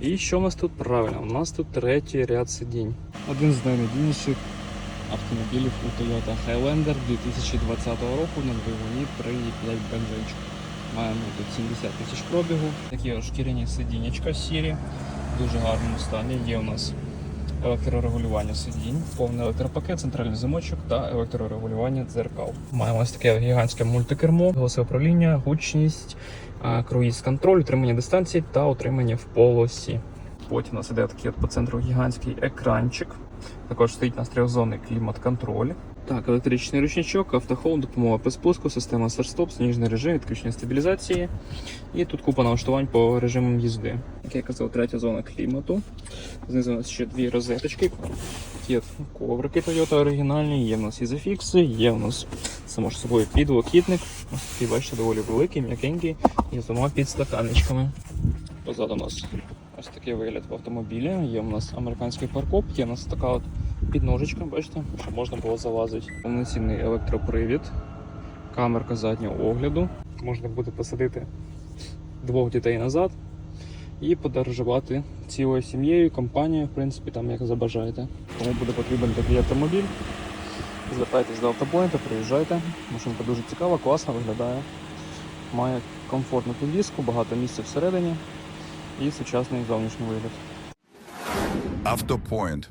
І що у нас тут правильно? У нас тут третій ряд сидінь. Один з найнадійніших автомобілів у Toyota Highlander 2020 року на двигуні 3,5 бензинчик. Маємо тут 70 тисяч пробігу. Такі ошкірені сидіннячка сірі, в дуже гарному стані. Є у нас електрорегулювання сидінь, повний електропакет, центральний замочок та електрорегулювання дзеркал. Маємо ось таке гігантське мультикермо, голосове управління, гучність, круїз-контроль, утримання дистанції та утримання в полосі. Потім у нас іде такий от по центру гігантський екранчик. Також стоїть у нас трьохзонний клімат-контроль. Так, електричний ручничок, автохолд, допомога при спуску, система старт-стоп, сніжний режим, відключення стабілізації. І тут купа налаштувань по режимам їзди. Як я казав, третя зона клімату. Знизу у нас ще дві розеточки. Є коврики Toyota оригінальні, є в нас ізофікси, є в нас само ж собою підлокітник. Ось такий, бачите, доволі великий, м'якенький і з двома підстаканничками. Позаду у нас ось такий вигляд в автомобілі. Є у нас американський паркоп, є у нас така от підножечка, бачите, щоб можна було залазити. Повноцінний електропривід, камерка заднього огляду. Можна буде посадити двох дітей назад і подорожувати цілою сім'єю, компанією, в принципі, там як забажаєте. Кому буде потрібен такий автомобіль, звертайтесь до автопоінту, приїжджайте. Машинка дуже цікава, класно виглядає. Має комфортну підвіску, багато місця всередині і сучасний зовнішній вигляд. Автопоінт.